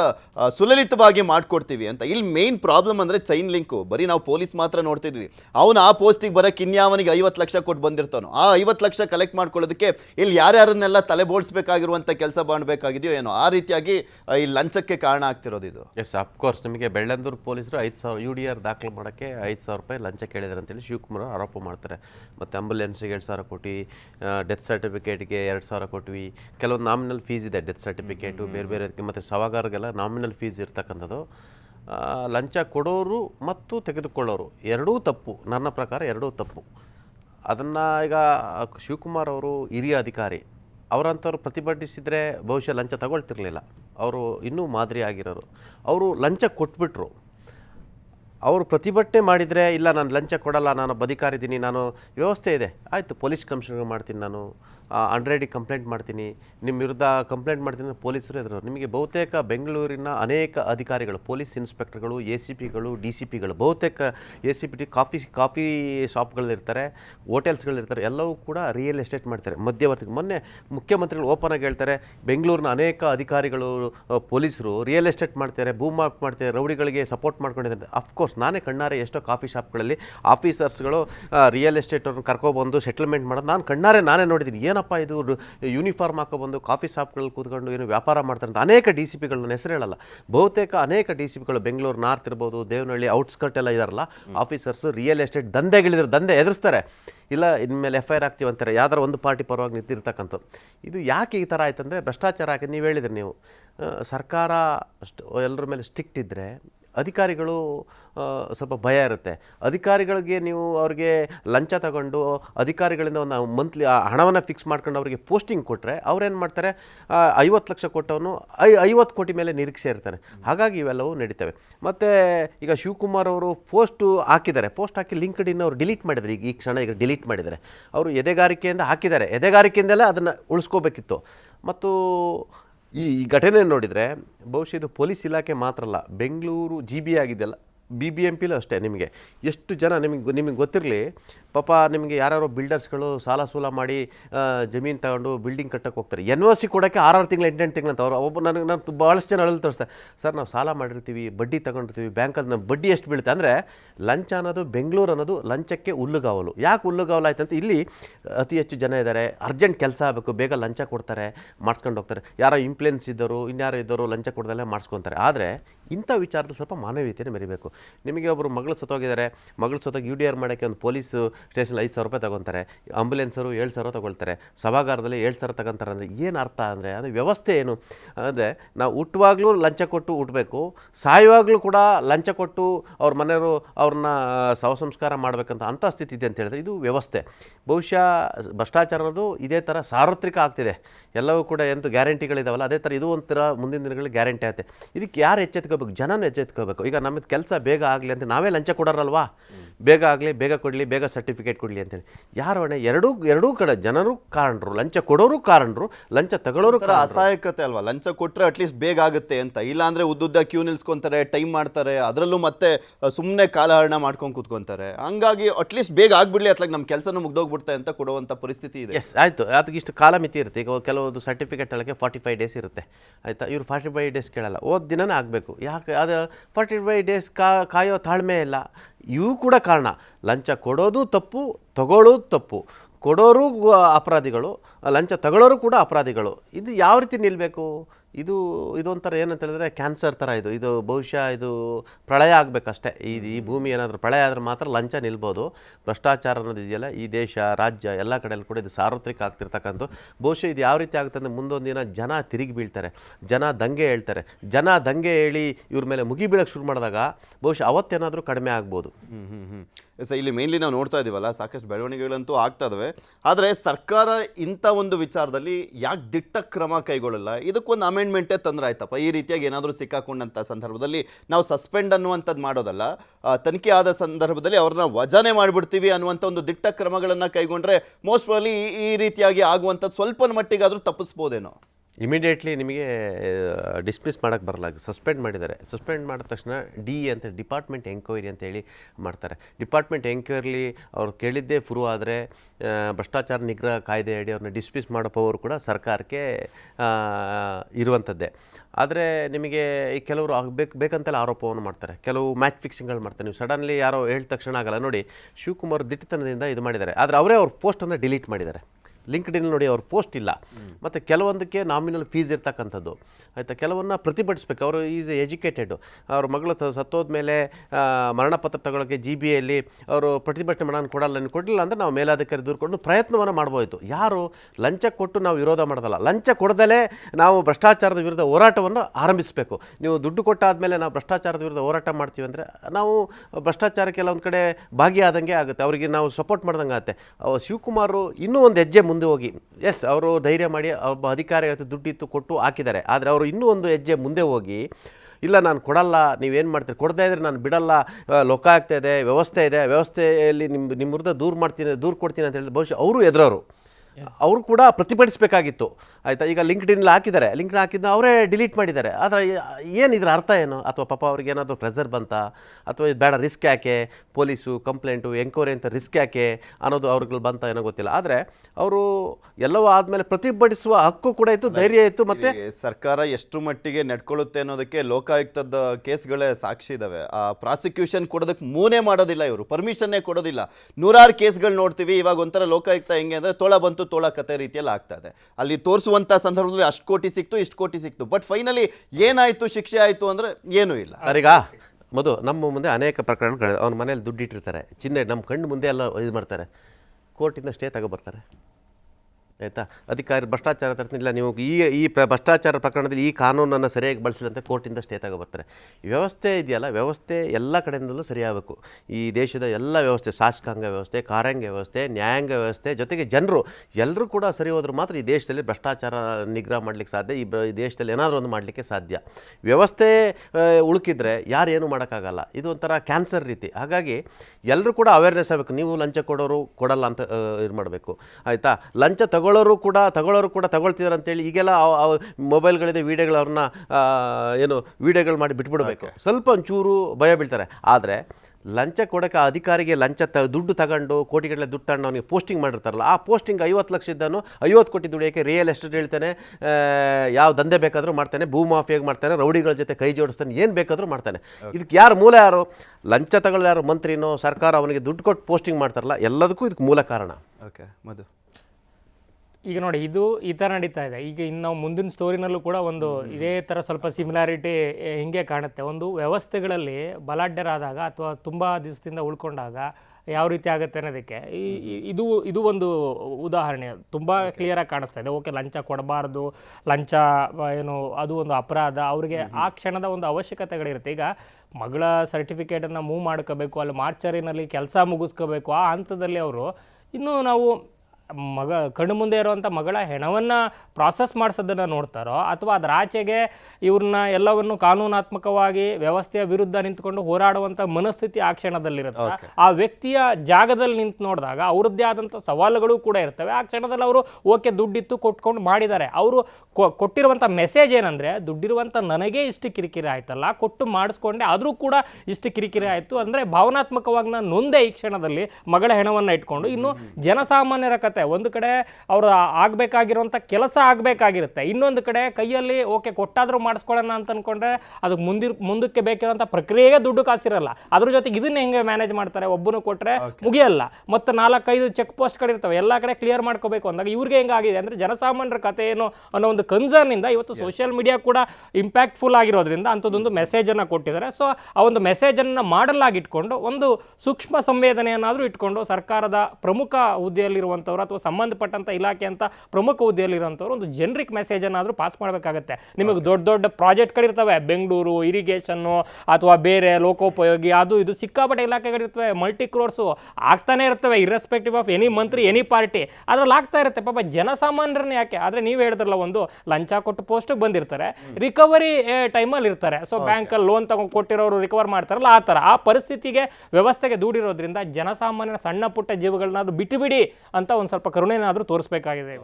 ಸುಲಲಿತವಾಗಿ ಮಾಡ್ಕೊಡ್ತೀವಿ ಅಂತ. ಇಲ್ಲಿ ಮೇನ್ ಪ್ರಾಬ್ಲಮ್ ಅಂದರೆ ಚೈನ್ ಲಿಂಕು ಬರೀ ನಾವು ಪೊಲೀಸ್ ಮಾತ್ರ ನೋಡ್ತಿದ್ವಿ. ಅವನು ಆ ಪೋಸ್ಟಿಗೆ ಬರೋಕ್ಕೆ ಇನ್ಯಾವನಿಗೆ ಐವತ್ತು ಲಕ್ಷ ಕೊಟ್ಟು ಬಂದಿರ್ತಾನೋ. ಆ ಐವತ್ತು ಲಕ್ಷ ಕಲೆಕ್ಟ್ ಮಾಡ್ಕೊಳ್ಳೋದಕ್ಕೆ ಇಲ್ಲಿ ಯಾರ್ಯಾರನ್ನೆಲ್ಲ ತಲೆ ಬೋಳಿಸ್ಬೇಕಾಗಿರುವಂಥ ಕೆಲಸ ಮಾಡಬೇಕಾಗಿದೆಯೋ ಏನೋ, ಆ ರೀತಿಯಾಗಿ ಈ ಲಂಚಕ್ಕೆ ಕಾರಣ ಆಗ್ತಿರೋದು ಇದು. ಎಸ್ ಅಫ್ಕೋರ್ಸ್ ನಿಮಗೆ ಬೆಳ್ಳಂದೂರು ಪೊಲೀಸರು ಐದು ಸಾವಿರ ಯು ಡಿ ಆರ್ ದಾಖಲು ಮಾಡೋಕ್ಕೆ ಐದು ಸಾವಿರ ರೂಪಾಯಿ ಲಂಚ ಕೇಳಿದ್ದಾರೆ ಅಂತೇಳಿ ಶಿವಕುಮಾರ್ ಆರೋಪ ಮಾಡ್ತಾರೆ. ಮತ್ತು ಆಂಬುಲೆನ್ಸಿಗೆ ಎರಡು ಸಾವಿರ ಕೊಟ್ವಿ ಡೆತ್ ಸರ್ಟಿಫಿಕೇಟ್ಗೆ ಎರಡು ಸಾವಿರ ಕೊಟ್ವಿ. ಕೆಲವೊಂದು ನಾಮಿನಲ್ ಫೀಸ್ ಇದೆ ಡೆತ್ ಸರ್ಟಿಫಿಕೇಟು ಬೇರೆ ಬೇರೆ ಮತ್ತು ಸವಾಗಾರಿಗೆಲ್ಲ ನಾಮಿನಲ್ ಫೀಸ್ ಇರ್ತಕ್ಕಂಥದ್ದು. ಲಂಚ ಕೊಡೋರು ಮತ್ತು ತೆಗೆದುಕೊಳ್ಳೋರು ಎರಡೂ ತಪ್ಪು. ನನ್ನ ಪ್ರಕಾರ ಎರಡೂ ತಪ್ಪು. ಅದನ್ನು ಈಗ ಶಿವಕುಮಾರ್ ಅವರು ಹಿರಿಯ ಅಧಿಕಾರಿ ಅವರಂಥವ್ರು ಪ್ರತಿಭಟಿಸಿದರೆ ಬಹುಶಃ ಲಂಚ ತಗೊಳ್ತಿರ್ಲಿಲ್ಲ. ಅವರು ಇನ್ನೂ ಮಾದರಿ ಆಗಿರೋರು ಅವರು ಲಂಚ ಕೊಟ್ಬಿಟ್ರು. ಅವರು ಪ್ರತಿಭಟನೆ ಮಾಡಿದರೆ, ಇಲ್ಲ, ನಾನು ಲಂಚ ಕೊಡಲ್ಲ, ನಾನು ಬದಿಕಾರಿದ್ದೀನಿ, ನಾನು ವ್ಯವಸ್ಥೆ ಇದೆ. ಆಯಿತು, ಪೊಲೀಸ್ ಕಮಿಷನರ್ ಮಾಡ್ತೀನಿ ನಾನು. ಆಲ್ರೆಡಿ ಕಂಪ್ಲೇಂಟ್ ಮಾಡ್ತೀನಿ. ನಿಮ್ಮ ವಿರುದ್ಧ ಕಂಪ್ಲೇಂಟ್ ಮಾಡ್ತೀನಿ ಪೊಲೀಸರು ಎದುರು ನಿಮಗೆ ಬಹುತೇಕ ಬೆಂಗಳೂರಿನ ಅನೇಕ ಅಧಿಕಾರಿಗಳು, ಪೊಲೀಸ್ ಇನ್ಸ್ಪೆಕ್ಟರ್ಗಳು ಎ ಸಿ ಪಿಗಳು ಡಿ ಸಿ ಪಿಗಳು ಬಹುತೇಕ A C P tea coffee coffee ಶಾಪ್ಗಳಿರ್ತಾರೆ ಹೋಟೆಲ್ಸ್ಗಳಿರ್ತಾರೆ ಎಲ್ಲವೂ ಕೂಡ ರಿಯಲ್ ಎಸ್ಟೇಟ್ ಮಾಡ್ತಾರೆ. ಮಧ್ಯವರ್ತಿ ಮೊನ್ನೆ ಮುಖ್ಯಮಂತ್ರಿಗಳು ಓಪನ್ ಆಗಿ ಹೇಳ್ತಾರೆ, ಬೆಂಗಳೂರಿನ ಅನೇಕ ಅಧಿಕಾರಿಗಳು ಪೊಲೀಸರು ರಿಯಲ್ ಎಸ್ಟೇಟ್ ಮಾಡ್ತಾರೆ ಭೂಮಾಪ್ ಮಾಡ್ತಾರೆ ರೌಡಿಗಳಿಗೆ ಸಪೋರ್ಟ್ ಮಾಡ್ಕೊಂಡಿದ್ದಾರೆ. ಅಫ್ಕೋರ್ಸ್ ನಾನೇ ಕಣ್ಣಾರೆ ಎಷ್ಟೋ ಕಾಫಿ ಶಾಪ್ಗಳಲ್ಲಿ ಆಫೀಸರ್ಸ್ಗಳು ರಿಯಲ್ ಎಸ್ಟೇಟ್ ಅವ್ರನ್ನ ಕರ್ಕೊಬಂದು ಸೆಟಲ್ಮೆಂಟ್ ಮಾಡೋದು. ನಾನು ಕಣ್ಣಾರೆ ನಾನೇ ನೋಡಿದ್ದೀನಿ. ಏನಪ್ಪ ಇದು ಯೂನಿಫಾರ್ಮ್ ಹಾಕೊಬಂದು ಕಾಫಿ ಶಾಪ್ಗಳಲ್ಲಿ ಕೂತ್ಕೊಂಡು ಏನು ವ್ಯಾಪಾರ ಮಾಡ್ತಾರೆ ಅಂತ ಅನೇಕ ಡಿ ಸಿ ಪಿಗಳನ್ನ ಹೆಸರು ಹೇಳಲ್ಲ. ಬಹುತೇಕ ಅನೇಕ ಡಿ ಸಿ ಪಿಗಳು ಬೆಂಗಳೂರು ನಾರ್ತ್ ಇರ್ಬೋದು ದೇವನಹಳ್ಳಿ ಔಟ್ಸ್ಕರ್ಟ್ ಎಲ್ಲ ಇದಾರಲ್ಲ ಆಫೀಸರ್ಸು ರಿಯಲ್ ಎಸ್ಟೇಟ್ ದಂಧೆಗಳಿದ್ರೆ ದಂಧೆ ಎದುರಿಸ್ತಾರೆ. ಇಲ್ಲ ಇನ್ಮೇಲೆ ಎಫ್ ಐ ಆರ್ ಆಗ್ತೀವಿ ಅಂತಾರೆ ಯಾವ್ದಾರ ಒಂದು ಪಾರ್ಟಿ ಪರವಾಗಿ ನಿಂತಿರ್ತಕ್ಕಂಥ ಇದು ಯಾಕೆ ಈ ಥರ ಆಯ್ತಂದರೆ ಭ್ರಷ್ಟಾಚಾರ ಆಗಿ ನೀವು ಹೇಳಿದ್ರಿ ನೀವು. ಸರ್ಕಾರ ಅಷ್ಟು ಎಲ್ಲರ ಮೇಲೆ ಸ್ಟ್ರಿಕ್ಟ್ ಇದ್ದರೆ ಅಧಿಕಾರಿಗಳು ಸ್ವಲ್ಪ ಭಯ ಇರುತ್ತೆ. ಅಧಿಕಾರಿಗಳಿಗೆ ನೀವು ಅವ್ರಿಗೆ ಲಂಚ ತಗೊಂಡು ಅಧಿಕಾರಿಗಳಿಂದ ಒಂದು ಮಂತ್ಲಿ ಹಣವನ್ನು ಫಿಕ್ಸ್ ಮಾಡ್ಕೊಂಡು ಅವರಿಗೆ ಪೋಸ್ಟಿಂಗ್ ಕೊಟ್ಟರೆ ಅವ್ರೇನು ಮಾಡ್ತಾರೆ? ಐವತ್ತು ಲಕ್ಷ ಕೊಟ್ಟವನು ಐ, ಐವತ್ತು ಕೋಟಿ ಮೇಲೆ ನಿರೀಕ್ಷೆ ಇರ್ತಾನೆ ಹಾಗಾಗಿ ಇವೆಲ್ಲವೂ ನಡೀತವೆ. ಮತ್ತು ಈಗ ಶಿವಕುಮಾರ್ ಅವರು ಪೋಸ್ಟು ಹಾಕಿದ್ದಾರೆ. ಪೋಸ್ಟ್ ಹಾಕಿ ಲಿಂಕ್ಡ್ ಇನ್ ಅವರು ಡಿಲೀಟ್ ಮಾಡಿದ್ದಾರೆ ಈಗ, ಈ ಕ್ಷಣ ಈಗ ಡಿಲೀಟ್ ಮಾಡಿದ್ದಾರೆ. ಅವರು ಎದೆಗಾರಿಕೆಯಿಂದ ಹಾಕಿದ್ದಾರೆ. ಎದೆಗಾರಿಕೆಯಿಂದಲೇ ಅದನ್ನು ಉಳಿಸ್ಕೋಬೇಕಿತ್ತು. ಮತ್ತು ಈ ಘಟನೆ ನೋಡಿದರೆ ಬಹುಶಃ ಇದು ಪೊಲೀಸ್ ಇಲಾಖೆ ಮಾತ್ರ ಅಲ್ಲ, ಬೆಂಗಳೂರು ಜಿ ಬಿ ಆಗಿದೆಯಲ್ಲ ಬಿ ಬಿ ಎಂ ಪಿಲೂ ಅಷ್ಟೇ ನಿಮಗೆ. ಎಷ್ಟು ಜನ ನಿಮಗೆ ನಿಮಗೆ ಗೊತ್ತಿರಲಿ ಪಾಪ ನಿಮಗೆ ಯಾರ್ಯಾರೋ ಬಿಲ್ಡರ್ಸ್ಗಳು ಸಾಲ ಸೂಲ ಮಾಡಿ ಜಮೀನು ತಗೊಂಡು ಬಿಲ್ಡಿಂಗ್ ಕಟ್ಟಕ್ಕೆ ಹೋಗ್ತಾರೆ. ಎನ್ ಸಿ ಕೊಡೋಕ್ಕೆ ಆರಾರು ತಿಂಗಳು ಎಂಟೆಂಟು ತಿಂಗಳು ಅಂತ ಅವ್ರು ಒಬ್ಬ ನನಗೆ ನಾನು ಭಾಳಷ್ಟು ಜನ ಅಳಲು ತೋರಿಸ್ತಾರೆ. ಸರ್, ನಾವು ಸಾಲ ಮಾಡಿರ್ತೀವಿ, ಬಡ್ಡಿ ತಗೊಂಡಿರ್ತೀವಿ, ಬ್ಯಾಂಕಲ್ಲಿ ನಮ್ಮ ಬಡ್ಡಿ ಎಷ್ಟು ಬೀಳುತ್ತೆ? ಅಂದರೆ, ಲಂಚ ಅನ್ನೋದು ಬೆಂಗಳೂರು ಅನ್ನೋದು ಲಂಚಕ್ಕೆ ಹುಲ್ಲುಗಾವಲು. ಯಾಕೆ ಹುಲ್ಲುಗಾವಲು ಆಯ್ತು ಅಂತ ಇಲ್ಲಿ ಅತಿ ಹೆಚ್ಚು ಜನ ಇದ್ದಾರೆ. ಅರ್ಜೆಂಟ್ ಕೆಲಸ ಆಗಬೇಕು, ಬೇಗ ಲಂಚ ಕೊಡ್ತಾರೆ, ಮಾಡಿಸ್ಕೊಂಡು ಹೋಗ್ತಾರೆ. ಯಾರೋ ಇಂಪ್ಲೂಯೆನ್ಸ್ ಇದ್ದರು, ಇನ್ಯಾರೋ ಇದ್ದರು ಲಂಚ ಕೊಡ್ದಲ್ಲೇ ಮಾಡಿಸ್ಕೊತಾರೆ. ಆದರೆ, ಇಂಥ ವಿಚಾರದಲ್ಲಿ ಸ್ವಲ್ಪ ಮಾನವೀಯತೆಯನ್ನು ಮೆರಿಬೇಕು. ನಿಮಗೆ ಒಬ್ಬರು ಮಗಳು ಸತ್ತೋಗಿದ್ದಾರೆ, ಮಗಳು ಸತ್ತೋಗಿ ಯು ಡಿ ಆರ್ ಮಾಡೋಕ್ಕೆ ಒಂದು ಪೊಲೀಸ್ ಸ್ಟೇಷನ್ ಐದು ಸಾವಿರ ರೂಪಾಯಿ ತಗೊತಾರೆ ಆಂಬುಲೆನ್ಸರು ಏಳು ಸಾವಿರ ತಗೊಳ್ತಾರೆ, ಸಭಾಗಾರದಲ್ಲಿ ಏಳು ಸಾವಿರ ತಗೊಂತಾರೆ ಅಂದರೆ ಏನು ಅರ್ಥ ಅಂದರೆ ಅದು ವ್ಯವಸ್ಥೆ ಏನು? ಅಂದರೆ ನಾವು ಹುಟ್ಟುವಾಗಲೂ ಲಂಚ ಕೊಟ್ಟು ಹುಟ್ಟಬೇಕು ಸಾಯುವಾಗಲೂ ಕೂಡ ಲಂಚ ಕೊಟ್ಟು ಅವ್ರ ಮನೆಯವರು ಅವ್ರನ್ನ ಶವ ಸಂಸ್ಕಾರ ಮಾಡಬೇಕಂತ ಅಂಥ ಸ್ಥಿತಿ ಇದೆ ಅಂತ ಹೇಳಿದ್ರೆ ಇದು ವ್ಯವಸ್ಥೆ. ಬಹುಶಃ ಭ್ರಷ್ಟಾಚಾರದ್ದು ಇದೇ ಥರ ಸಾರ್ವತ್ರಿಕ ಆಗ್ತಿದೆ. ಎಲ್ಲವೂ ಕೂಡ ಎಂತ ಗ್ಯಾರಂಟಿಗಳಿದಾವಲ್ಲ, ಅದೇ ಥರ ಇದು ಒಂಥರ ಮುಂದಿನ ದಿನಗಳಲ್ಲಿ ಗ್ಯಾರಂಟಿ ಆಗುತ್ತೆ. ಇದಕ್ಕೆ ಯಾರು ಎಚ್ಚೆತ್ಕೋಬೇಕು? ಜನನ ಎಚ್ಚೆತ್ಕೋಬೇಕು. ಈಗ ನಮ್ಮದು ಕೆಲಸ ಬೇಗ ಆಗಲಿ ಅಂತ ನಾವೇ ಲಂಚ ಕೊಡೋರಲ್ವಾ? ಬೇಗ ಆಗಲಿ, ಬೇಗ ಕೊಡಲಿ, ಬೇಗ ಸರ್ಟಿಫಿಕೇಟ್ ಕೊಡಲಿ ಅಂತೇಳಿ. ಯಾರು ಹೊಣೆ ಎರಡೂ ಎರಡೂ ಕಡೆ ಜನರು ಕಾರಣರು ಲಂಚ ಕೊಡೋರು ಕಾರಣರು ಲಂಚ ತಗೊಳ್ಳೋರು. ಅಸಹಾಯಕತೆ ಅಲ್ವಾ? ಲಂಚ ಕೊಟ್ಟರೆ ಅಟ್ಲೀಸ್ಟ್ ಬೇಗ ಆಗುತ್ತೆ ಅಂತ. ಇಲ್ಲಾಂದ್ರೆ ಉದ್ದುದ್ದ ಕ್ಯೂ ನಿಲ್ಸ್ಕೊತಾರೆ ಟೈಮ್ ಮಾಡ್ತಾರೆ ಅದರಲ್ಲೂ ಮತ್ತೆ ಸುಮ್ಮನೆ ಕಾಲಹರಣ ಮಾಡ್ಕೊಂಡು ಕೂತ್ಕೊಂತಾರೆ. ಹಂಗಾಗಿ ಅಟ್ಲೀಸ್ಟ್ ಬೇಗ ಆಗ್ಬಿಡ್ಲಿ ಅತ್ಲಾಗ ನಮ್ಮ ಕೆಲಸನೂ ಮುಗ್ದೋಗ್ಬಿಡುತ್ತೆ ಅಂತ ಕೊಡುವಂಥ ಪರಿಸ್ಥಿತಿ ಇದೆ. ಎಸ್ ಆಯಿತು. ಅದಕ್ಕೆ ಇಷ್ಟು ಕಾಲ ಮಿತಿ ಇರುತ್ತೆ. ಈಗ ಕೆಲವೊಂದು ಸರ್ಟಿಫಿಕೇಟ್ ಹೇಳೋಕ್ಕೆ ಫಾರ್ಟಿ ಫೈವ್ ಡೇಸ್ ಇರುತ್ತೆ. ಆಯಿತಾ? ಇವ್ರು ಫಾರ್ಟಿ ಫೈವ್ ಡೇಸ್ ಕೇಳಲ್ಲ. ಓದ್ ದಿನನೇ ಆಗಬೇಕು. ಯಾಕೆ? ಅದು ಫಾರ್ಟಿ ಫೈವ್ ಡೇಸ್ ಕಾ ಕಾಯೋ ತಾಳ್ಮೆ ಇಲ್ಲ. ಇವು ಕೂಡ ಕಾರಣ. ಲಂಚ ಕೊಡೋದು ತಪ್ಪು ತಗೊಳ್ಳೋದು ತಪ್ಪು. ಕೊಡೋರು ಅಪರಾಧಿಗಳು, ಲಂಚ ತಗೊಳ್ಳೋರು ಕೂಡ ಅಪರಾಧಿಗಳು. ಇದು ಯಾವ ರೀತಿ ನಿಲ್ಲಬೇಕು ಇದು, ಇದೊಂಥರ ಏನಂತ ಹೇಳಿದ್ರೆ ಕ್ಯಾನ್ಸರ್ ಥರ ಇದು. ಇದು ಬಹುಶಃ ಇದು ಪ್ರಳಯ ಆಗಬೇಕಷ್ಟೇ. ಇದು ಈ ಭೂಮಿ ಏನಾದರೂ ಪ್ರಳಯ ಆದರೆ ಮಾತ್ರ ಲಂಚ ನಿಲ್ಬೋದು. ಭ್ರಷ್ಟಾಚಾರ ಅನ್ನೋದು ಇದೆಯಲ್ಲ, ಈ ದೇಶ, ರಾಜ್ಯ, ಎಲ್ಲ ಕಡೆಯಲ್ಲಿ ಕೂಡ ಇದು ಸಾರ್ವತ್ರಿಕ ಆಗ್ತಿರ್ತಕ್ಕಂಥ ಬಹುಶಃ ಇದು ಯಾವ ರೀತಿ ಆಗುತ್ತೆ ಅಂದರೆ ಮುಂದೊಂದು ದಿನ ಜನ ತಿರುಗಿ ಬೀಳ್ತಾರೆ. ಜನ ದಂಗೆ ಹೇಳ್ತಾರೆ. ಜನ ದಂಗೆ ಹೇಳಿ ಇವ್ರ ಮೇಲೆ ಮುಗಿ ಬೀಳಕ್ಕೆ ಶುರು ಮಾಡಿದಾಗ ಬಹುಶಃ ಅವತ್ತೇನಾದರೂ ಕಡಿಮೆ ಆಗ್ಬೋದು. ಹ್ಞೂ ಹ್ಞೂ ಹ್ಞೂ ಸರ್, ಇಲ್ಲಿ ಮೇನ್ಲಿ ನಾವು ನೋಡ್ತಾ ಇದ್ದೀವಲ್ಲ ಸಾಕಷ್ಟು ಬೆಳವಣಿಗೆಗಳಂತೂ ಆಗ್ತಾ ಇದಾವೆ. ಆದರೆ ಸರ್ಕಾರ ಇಂಥ ಒಂದು ವಿಚಾರದಲ್ಲಿ ಯಾಕೆ ದಿಟ್ಟ ಕ್ರಮ ಕೈಗೊಳ್ಳಲ್ಲ? ಇದಕ್ಕೊಂದು ಅಮೆಂಡ್ಮೆಂಟೇ ತೊಂದರೆ ಆಯ್ತಪ್ಪ ಈ ರೀತಿಯಾಗಿ ಏನಾದರೂ ಸಿಕ್ಕಾಕೊಂಡಂಥ ಸಂದರ್ಭದಲ್ಲಿ ನಾವು ಸಸ್ಪೆಂಡ್ ಅನ್ನುವಂಥದ್ದು ಮಾಡೋದಲ್ಲ ತನಿಖೆ ಆದ ಸಂದರ್ಭದಲ್ಲಿ ಅವ್ರನ್ನ ವಜಾನೆ ಮಾಡಿಬಿಡ್ತೀವಿ ಅನ್ನುವಂಥ ಒಂದು ದಿಟ್ಟ ಕ್ರಮಗಳನ್ನು ಕೈಗೊಂಡ್ರೆ ಮೋಸ್ಟ್ ಪ್ರಾಬ್ಲಿ ಈ ರೀತಿಯಾಗಿ ಆಗುವಂಥದ್ದು ಸ್ವಲ್ಪ ಮಟ್ಟಿಗಾದರೂ ತಪ್ಪಿಸ್ಬೋದೇನೋ? ಇಮಿಡಿಯೇಟ್ಲಿ ನಿಮಗೆ ಡಿಸ್ಮಿಸ್ ಮಾಡೋಕ್ಕೆ ಬರಲ್ಲ ಸಸ್ಪೆಂಡ್ ಮಾಡಿದ್ದಾರೆ. ಸಸ್ಪೆಂಡ್ ಮಾಡಿದ ತಕ್ಷಣ ಡಿ ಅಂತ ಡಿಪಾರ್ಟ್ಮೆಂಟ್ ಎಂಕ್ವೈರಿ ಅಂತೇಳಿ ಮಾಡ್ತಾರೆ. ಡಿಪಾರ್ಟ್ಮೆಂಟ್ ಎಂಕ್ವೈರಿ ಅವ್ರು ಕೇಳಿದ್ದೇ ಫ್ರೂ ಆದರೆ ಭ್ರಷ್ಟಾಚಾರ ನಿಗ್ರಹ ಕಾಯ್ದೆ ಅಡಿ ಅವ್ರನ್ನ ಡಿಸ್ಮಿಸ್ ಮಾಡೋ ಪವರ್ ಕೂಡ ಸರ್ಕಾರಕ್ಕೆ ಇರುವಂಥದ್ದೇ ಆದರೆ ನಿಮಗೆ ಈ ಕೆಲವರು ಆಗಬೇಕು ಬೇಕಂತೆಲ್ಲ ಆರೋಪವನ್ನು ಮಾಡ್ತಾರೆ. ಕೆಲವು ಮ್ಯಾಚ್ ಫಿಕ್ಸಿಂಗ್ಗಳು ಮಾಡ್ತಾರೆ. ನೀವು ಸಡನ್ಲಿ ಯಾರೋ ಹೇಳಿದ ತಕ್ಷಣ ಆಗಲ್ಲ. ನೋಡಿ, ಶಿವಕುಮಾರ್ ದಿಟ್ಟತನದಿಂದ ಇದು ಮಾಡಿದ್ದಾರೆ. ಆದರೆ ಅವರೇ ಅವ್ರ ಪೋಸ್ಟನ್ನು ಡಿಲೀಟ್ ಮಾಡಿದ್ದಾರೆ. ಲಿಂಕ್ಡ್ ಇನ್ ನೋಡಿ ಅವ್ರ ಪೋಸ್ಟ್ ಇಲ್ಲ. ಮತ್ತು ಕೆಲವೊಂದಕ್ಕೆ ನಾಮಿನಲ್ ಫೀಸ್ ಇರ್ತಕ್ಕಂಥದ್ದು. ಆಯಿತಾ? ಕೆಲವನ್ನ ಪ್ರತಿಭಟಿಸ್ಬೇಕು. ಅವರು ಈಸ್ ಎಜುಕೇಟೆಡ್. ಅವ್ರ ಮಗಳು ಸತ್ತೋದ ಮೇಲೆ ಮರಣಪತ್ರ ತಗೊಳ್ಳೋಕ್ಕೆ ಜಿ ಬಿ ಎಲ್ಲಿ ಅವರು ಪ್ರತಿಭಟನೆ ಮಾಡೋಣ ಕೊಡಲ್ಲ ಕೊಡಲಿಲ್ಲ ಅಂದರೆ ನಾವು ಮೇಲಾಧಿಕಾರಿ ದೂರು ಕೊಟ್ಟು ಪ್ರಯತ್ನವನ್ನು ಮಾಡ್ಬೋದು ಯಾರು? ಲಂಚ ಕೊಟ್ಟು ನಾವು ವಿರೋಧ ಮಾಡೋದಲ್ಲ. ಲಂಚ ಕೊಡದಲೇ ನಾವು ಭ್ರಷ್ಟಾಚಾರದ ವಿರುದ್ಧ ಹೋರಾಟವನ್ನು ಆರಂಭಿಸಬೇಕು. ನೀವು ದುಡ್ಡು ಕೊಟ್ಟಾದಮೇಲೆ ನಾವು ಭ್ರಷ್ಟಾಚಾರದ ವಿರುದ್ಧ ಹೋರಾಟ ಮಾಡ್ತೀವಿ ಅಂದರೆ ನಾವು ಭ್ರಷ್ಟಾಚಾರಕ್ಕೆಲ್ಲ ಒಂದು ಕಡೆ ಭಾಗಿಯಾದಂಗೆ ಆಗುತ್ತೆ. ಅವರಿಗೆ ನಾವು ಸಪೋರ್ಟ್ ಮಾಡ್ದಂಗೆ ಆಗುತ್ತೆ ಶಿವಕುಮಾರ್ ಇನ್ನೂ ಒಂದು ಹೆಜ್ಜೆ ಮುಂದೆ ಹೋಗಿ ಎಸ್ ಅವರು ಧೈರ್ಯ ಮಾಡಿ, ಒಬ್ಬ ಅಧಿಕಾರಿ ದುಡ್ಡಿತ್ತು, ಕೊಟ್ಟು ಹಾಕಿದ್ದಾರೆ. ಆದರೆ ಅವರು ಇನ್ನೂ ಒಂದು ಹೆಜ್ಜೆ ಮುಂದೆ ಹೋಗಿ, ಇಲ್ಲ, ನಾನು ಕೊಡಲ್ಲ, ನೀವೇನು ಮಾಡ್ತೀರಿ? ಕೊಡದೇ ಇದ್ರೆ ನಾನು ಬಿಡಲ್ಲ ಲೋಕ ಆಗ್ತಾ ಇದೆ, ವ್ಯವಸ್ಥೆ ಇದೆ, ವ್ಯವಸ್ಥೆಯಲ್ಲಿ ನಿಮ್ಮ ನಿಮ್ಮ ವಿರುದ್ಧ ದೂರು ಮಾಡ್ತೀನಿ, ದೂರು ಕೊಡ್ತೀನಿ ಅಂತ ಹೇಳಿ, ಬಹುಶಃ ಅವರು ಎದುರೋರು ಅವರು ಕೂಡ ಪ್ರತಿಭಟಿಸಬೇಕಾಗಿತ್ತು. ಆಯಿತಾ? ಈಗ ಲಿಂಕ್ಡ್ ಇನ್ ಹಾಕಿದ್ದಾರೆ. ಲಿಂಕ್ಡ್ ಹಾಕಿದ್ದು ಅವರೇ ಡಿಲೀಟ್ ಮಾಡಿದ್ದಾರೆ. ಆದರೆ ಏನು ಇದರ ಅರ್ಥ ಏನು? ಅಥವಾ ಪಾಪ ಅವ್ರಿಗೆ ಏನಾದರೂ ಪ್ರೆಸರ್ ಬಂತಾ? ಅಥವಾ ಇದು ಬೇಡ ರಿಸ್ಕ್ ಯಾಕೆ? ಪೊಲೀಸು ಕಂಪ್ಲೇಂಟು ಎಂಕ್ವೈರಿ ಅಂತ ರಿಸ್ಕ್ ಯಾಕೆ? ಅನ್ನೋದು ಅವ್ರಿಗೆ ಬಂತ ಏನೋ ಗೊತ್ತಿಲ್ಲ. ಆದರೆ ಅವರು ಎಲ್ಲವೂ ಆದಮೇಲೆ ಪ್ರತಿಭಟಿಸುವ ಹಕ್ಕು ಕೂಡ ಇತ್ತು ಧೈರ್ಯ ಇತ್ತು ಮತ್ತು ಸರ್ಕಾರ ಎಷ್ಟು ಮಟ್ಟಿಗೆ ನಡ್ಕೊಳ್ಳುತ್ತೆ ಅನ್ನೋದಕ್ಕೆ ಲೋಕಾಯುಕ್ತದ ಕೇಸ್ಗಳೇ ಸಾಕ್ಷಿ ಇದ್ದಾವೆ ಆ ಪ್ರಾಸಿಕ್ಯೂಷನ್ ಕೊಡೋದಕ್ಕೆ ಮೂನೇ ಮಾಡೋದಿಲ್ಲ ಇವರು. ಪರ್ಮಿಷನ್ನೇ ಕೊಡೋದಿಲ್ಲ. ನೂರಾರು ಕೇಸ್ಗಳು ನೋಡ್ತೀವಿ. ಇವಾಗ ಒಂಥರ ಲೋಕಾಯುಕ್ತ ಹೆಂಗೆ ಅಂದರೆ ತೋಳ ಬಂತು ತೋಳ ಕತೆ ರೀತಿಯಲ್ಲಿ ಆಗ್ತಾ ಇದೆ. ಅಲ್ಲಿ ತೋರಿಸುವಂಥ ಸಂದರ್ಭದಲ್ಲಿ ಅಷ್ಟು ಕೋಟಿ ಸಿಕ್ತು, ಇಷ್ಟು ಕೋಟಿ ಸಿಕ್ತು. ಬಟ್ ಫೈನಲಿ ಏನಾಯಿತು, ಶಿಕ್ಷೆ ಆಯಿತು ಅಂದರೆ ಏನೂ ಇಲ್ಲ. ಸರಿಗ? ಮಧು, ನಮ್ಮ ಮುಂದೆ ಅನೇಕ ಪ್ರಕರಣಗಳು, ಅವ್ನ ಮನೇಲಿ ದುಡ್ಡು ಇಟ್ಟಿರ್ತಾರೆ. ಚಿನ್ನ ನಮ್ಮ ಕಣ್ಣು ಮುಂದೆ ಎಲ್ಲ ಇದು ಮಾಡ್ತಾರೆ. ಕೋರ್ಟಿಂದ ಸ್ಟೇ ತಗೊಬರ್ತಾರೆ ಆಯಿತಾ? ಅಧಿಕಾರಿ ಭ್ರಷ್ಟಾಚಾರ ತರ್ತಿಲ್ಲ ನೀವು ಈ ಈ ಪ್ರ, ಭ್ರಷ್ಟಾಚಾರ ಪ್ರಕರಣದಲ್ಲಿ ಈ ಕಾನೂನನ್ನು ಸರಿಯಾಗಿ ಬಳಸಿದಂತೆ ಕೋರ್ಟಿಂದ ಸ್ಟೇ ತಗೊಬರ್ತಾರೆ. ವ್ಯವಸ್ಥೆ ಇದೆಯಲ್ಲ, ವ್ಯವಸ್ಥೆ ಎಲ್ಲ ಕಡೆಯಿಂದಲೂ ಸರಿಯಾಗಬೇಕು. ಈ ದೇಶದ ಎಲ್ಲ ವ್ಯವಸ್ಥೆ, ಶಾಸಕಾಂಗ ವ್ಯವಸ್ಥೆ, ಕಾರ್ಯಾಂಗ ವ್ಯವಸ್ಥೆ, ನ್ಯಾಯಾಂಗ ವ್ಯವಸ್ಥೆ, ಜೊತೆಗೆ ಜನರು, ಎಲ್ಲರೂ ಕೂಡ ಸರಿ ಹೋದರೂ ಮಾತ್ರ ಈ ದೇಶದಲ್ಲಿ ಭ್ರಷ್ಟಾಚಾರ ನಿಗ್ರಹ ಮಾಡಲಿಕ್ಕೆ ಸಾಧ್ಯ. ಈ ದೇಶದಲ್ಲಿ ಏನಾದರೂ ಒಂದು ಮಾಡಲಿಕ್ಕೆ ಸಾಧ್ಯ. ವ್ಯವಸ್ಥೆ ಉಳುಕಿದ್ರೆ ಯಾರು ಏನು ಮಾಡೋಕ್ಕಾಗಲ್ಲ. ಇದು ಒಂಥರ ಕ್ಯಾನ್ಸರ್ ರೀತಿ. ಹಾಗಾಗಿ ಎಲ್ಲರೂ ಕೂಡ ಅವೇರ್ನೆಸ್ ಆಗಬೇಕು. ನೀವು ಲಂಚ ಕೊಡೋರು ಕೊಡಲ್ಲ ಅಂತ ಇದು ಮಾಡಬೇಕು. ಆಯಿತಾ? ಲಂಚ ತಗೊಳ್ಳೋರು ಕೂಡ ತಗೊಳ್ಳೋರು ಕೂಡ ತಗೊಳ್ತಿದ್ದಾರೆ ಅಂತೇಳಿ ಈಗೆಲ್ಲ ಮೊಬೈಲ್ಗಳಿದೆ ವೀಡಿಯೋಗಳು ಅವ್ರನ್ನ ಏನು ವೀಡಿಯೋಗಳು ಮಾಡಿ ಬಿಟ್ಬಿಡ್ಬೇಕು. ಸ್ವಲ್ಪ ಒಂಚೂರು ಭಯ ಬೀಳ್ತಾರೆ. ಆದರೆ ಲಂಚ ಕೊಡೋಕೆ ಆ ಅಧಿಕಾರಿಗೆ ಲಂಚ ತ ದುಡ್ಡು ತಗೊಂಡು ಕೋಟಿಗಟ್ಟಲೆ ದುಡ್ಡು ತಗೊಂಡು ಅವನಿಗೆ ಪೋಸ್ಟಿಂಗ್ ಮಾಡಿರ್ತಾರಲ್ಲ ಆ ಪೋಸ್ಟಿಂಗ್ ಐವತ್ತು ಲಕ್ಷ ಇದ್ದಾನು ಐವತ್ತು ಕೋಟಿ ದುಡಿಯೋಕ್ಕೆ ರಿಯಲ್ ಎಸ್ಟೇಟ್ ಹೇಳ್ತಾನೆ ಯಾವ ದಂಧೆ ಬೇಕಾದರೂ ಮಾಡ್ತಾನೆ ಭೂ ಮಾಫಿಯಾಗಿ ಮಾಡ್ತಾನೆ ರೌಡಿಗಳ ಜೊತೆ ಕೈ ಜೋಡಿಸ್ತಾನೆ ಏನು ಬೇಕಾದರೂ ಮಾಡ್ತಾನೆ. ಇದಕ್ಕೆ ಯಾರು ಮೂಲ ಯಾರು? ಲಂಚ ತಗೊಳ್ಳೋ ಯಾರು? ಮಂತ್ರಿನೋ ಸರ್ಕಾರ ಅವನಿಗೆ ದುಡ್ಡು ಕೊಟ್ಟು ಪೋಸ್ಟಿಂಗ್ ಮಾಡ್ತಾರಲ್ಲ ಎಲ್ಲದಕ್ಕೂ ಇದಕ್ಕೆ ಮೂಲ ಕಾರಣ. ಓಕೆ ಮಧು. ಈಗ ನೋಡಿ ಇದು ಈ ಥರ ನಡೀತಾ ಇದೆ. ಈಗ ಇನ್ನು ನಾವು ಮುಂದಿನ ಸ್ಟೋರಿನಲ್ಲೂ ಕೂಡ ಒಂದು ಇದೇ ಥರ ಸ್ವಲ್ಪ ಸಿಮಿಲಾರಿಟಿ ಹಿಂಗೆ ಕಾಣುತ್ತೆ. ಒಂದು ವ್ಯವಸ್ಥೆಗಳಲ್ಲಿ ಬಲಾಢ್ಯರಾದಾಗ ಅಥವಾ ತುಂಬ ದಿವಸದಿಂದ ಉಳ್ಕೊಂಡಾಗ ಯಾವ ರೀತಿ ಆಗುತ್ತೆ ಅನ್ನೋದಕ್ಕೆ ಇದು ಇದು ಒಂದು ಉದಾಹರಣೆ. ತುಂಬ ಕ್ಲಿಯರಾಗಿ ಕಾಣಿಸ್ತಾ ಇದೆ. ಓಕೆ ಲಂಚ ಕೊಡಬಾರ್ದು ಲಂಚ ಏನು ಅದು ಒಂದು ಅಪರಾಧ. ಅವರಿಗೆ ಆ ಕ್ಷಣದ ಒಂದು ಅವಶ್ಯಕತೆಗಳಿರುತ್ತೆ. ಈಗ ಮಗಳ ಸರ್ಟಿಫಿಕೇಟನ್ನು ಮೂವ್ ಮಾಡ್ಕೋಬೇಕು ಅಲ್ಲಿ ಮಾರ್ಚರಿನಲ್ಲಿ ಕೆಲಸ ಮುಗಿಸ್ಕೋಬೇಕು ಆ ಹಂತದಲ್ಲಿ ಅವರು ಇನ್ನೂ ನಾವು ಮಗ ಕಣ್ಣು ಮುಂದೆ ಇರುವಂಥ ಮಗಳ ಹೆಣವನ್ನು ಪ್ರಾಸೆಸ್ ಮಾಡಿಸೋದನ್ನು ನೋಡ್ತಾರೋ ಅಥವಾ ಅದರ ಆಚೆಗೆ ಇವ್ರನ್ನ ಎಲ್ಲವನ್ನು ಕಾನೂನಾತ್ಮಕವಾಗಿ ವ್ಯವಸ್ಥೆಯ ವಿರುದ್ಧ ನಿಂತ್ಕೊಂಡು ಹೋರಾಡುವಂಥ ಮನಸ್ಥಿತಿ ಆ ಕ್ಷಣದಲ್ಲಿರುತ್ತೆ. ಆ ವ್ಯಕ್ತಿಯ ಜಾಗದಲ್ಲಿ ನಿಂತು ನೋಡಿದಾಗ ಅವ್ರದ್ದೇ ಆದಂಥ ಸವಾಲುಗಳು ಕೂಡ ಇರ್ತವೆ. ಆ ಕ್ಷಣದಲ್ಲಿ ಅವರು ಓಕೆ ದುಡ್ಡಿತ್ತು ಕೊಟ್ಕೊಂಡು ಮಾಡಿದ್ದಾರೆ. ಅವರು ಕೊಟ್ಟಿರುವಂಥ ಮೆಸೇಜ್ ಏನಂದರೆ ದುಡ್ಡಿರುವಂಥ ನನಗೆ ಇಷ್ಟು ಕಿರಿಕಿರಿ ಆಯ್ತಲ್ಲ ಕೊಟ್ಟು ಮಾಡಿಸ್ಕೊಂಡೆ ಆದರೂ ಕೂಡ ಇಷ್ಟು ಕಿರಿಕಿರಿ ಆಯಿತು ಅಂದರೆ ಭಾವನಾತ್ಮಕವಾಗಿ ನಾನು ನೊಂದೆ ಈ ಕ್ಷಣದಲ್ಲಿ ಮಗಳ ಹೆಣವನ್ನು ಇಟ್ಕೊಂಡು ಇನ್ನು ಜನಸಾಮಾನ್ಯರ ಕತೆ ಒಂದು ಕಡೆ ಅವರು ಆಗಬೇಕಾಗಿರುವಂಥ ಕೆಲಸ ಆಗಬೇಕಾಗಿರುತ್ತೆ. ಇನ್ನೊಂದು ಕಡೆ ಕೈಯಲ್ಲಿ ಓಕೆ ಕೊಟ್ಟಾದರೂ ಮಾಡಿಸ್ಕೊಳ್ಳೋಣ ಅಂತ ಅಂದ್ಕೊಂಡ್ರೆ ಅದಕ್ಕೆ ಮುಂದಿರ್ ಮುಂದಕ್ಕೆ ಬೇಕಿರೋಂಥ ಪ್ರಕ್ರಿಯೆಗೆ ದುಡ್ಡು ಕಾಸಿರಲ್ಲ. ಅದ್ರ ಜೊತೆಗೆ ಇದನ್ನ ಹೆಂಗೆ ಮ್ಯಾನೇಜ್ ಮಾಡ್ತಾರೆ? ಒಬ್ಬನು ಕೊಟ್ಟರೆ ಮುಗಿಯಲ್ಲ. ಮತ್ತು ನಾಲ್ಕೈದು ಚೆಕ್ ಪೋಸ್ಟ್ಗಳಿರ್ತವೆ ಎಲ್ಲ ಕಡೆ ಕ್ಲಿಯರ್ ಮಾಡ್ಕೋಬೇಕು ಅಂದಾಗ ಇವ್ರಿಗೆ ಹೆಂಗಾಗಿದೆ ಅಂದರೆ ಜನಸಾಮಾನ್ಯರ ಕತೆ ಏನು ಅನ್ನೋ ಒಂದು ಕನ್ಸರ್ನಿಂದ ಇವತ್ತು ಸೋಷಿಯಲ್ ಮೀಡಿಯಾ ಕೂಡ ಇಂಪ್ಯಾಕ್ಟ್ಫುಲ್ ಆಗಿರೋದ್ರಿಂದ ಅಂಥದ್ದೊಂದು ಮೆಸೇಜನ್ನು ಕೊಟ್ಟಿದ್ದಾರೆ. ಸೊ ಆ ಒಂದು ಮೆಸೇಜನ್ನು ಮಾಡಲಾಗಿಟ್ಕೊಂಡು ಒಂದು ಸೂಕ್ಷ್ಮ ಸಂವೇದನೆಯನ್ನಾದರೂ ಇಟ್ಕೊಂಡು ಸರ್ಕಾರದ ಪ್ರಮುಖ ಹುದ್ದೆಯಲ್ಲಿರುವಂಥವ್ರು ಅಥವಾ ಸಂಬಂಧಪಟ್ಟಂಥ ಇಲಾಖೆ ಅಂತ ಪ್ರಮುಖ ಹುದ್ದೆಯಲ್ಲಿರೋಂಥವ್ರು ಒಂದು ಜನರಿಕ್ ಮೆಸೇಜನ್ನಾದರೂ ಪಾಸ್ ಮಾಡಬೇಕಾಗತ್ತೆ. ನಿಮಗೆ ದೊಡ್ಡ ದೊಡ್ಡ ಪ್ರಾಜೆಕ್ಟ್ಗಳಿರ್ತವೆ ಬೆಂಗಳೂರು ಇರಿಗೇಷನ್ನು ಅಥವಾ ಬೇರೆ ಲೋಕೋಪಯೋಗಿ ಅದು ಇದು ಸಿಕ್ಕಾಪಟ್ಟೆ ಇಲಾಖೆಗಳಿರ್ತವೆ. ಮಲ್ಟಿ ಕ್ರೋರ್ಸು ಆಗ್ತಾನೆ ಇರ್ತವೆ. ಇರ್ರೆಸ್ಪೆಕ್ಟಿವ್ ಆಫ್ ಎನಿ ಮಂತ್ರಿ ಎನಿ ಪಾರ್ಟಿ ಅದ್ರಲ್ಲಿ ಆಗ್ತಾ ಇರುತ್ತೆ. ಪಾಪ ಜನಸಾಮಾನ್ಯರನ್ನ ಯಾಕೆ? ಆದರೆ ನೀವು ಹೇಳಿದ್ರಲ್ಲ ಒಂದು ಲಂಚ ಕೊಟ್ಟು ಪೋಸ್ಟಿಗೆ ಬಂದಿರ್ತಾರೆ. ರಿಕವರಿ ಟೈಮಲ್ಲಿ ಇರ್ತಾರೆ. ಸೊ ಬ್ಯಾಂಕಲ್ಲಿ ಲೋನ್ ತಗೊಂಡು ಕೊಟ್ಟಿರೋರು ರಿಕವರ್ ಮಾಡ್ತಾರಲ್ಲ ಆ ಥರ. ಆ ಪರಿಸ್ಥಿತಿಗೆ ವ್ಯವಸ್ಥೆಗೆ ದೂಡಿರೋದ್ರಿಂದ ಜನಸಾಮಾನ್ಯರ ಸಣ್ಣ ಪುಟ್ಟ ಜೀವಗಳನ್ನಾದ್ರೂ ಬಿಟ್ಟು ಬಿಡಿ ಅಂತ ಒಂದು ಸ್ವಲ್ಪ ಕರುಣೆನಾದರೂ ತೋರಿಸ್ಬೇಕಾಗಿದೆ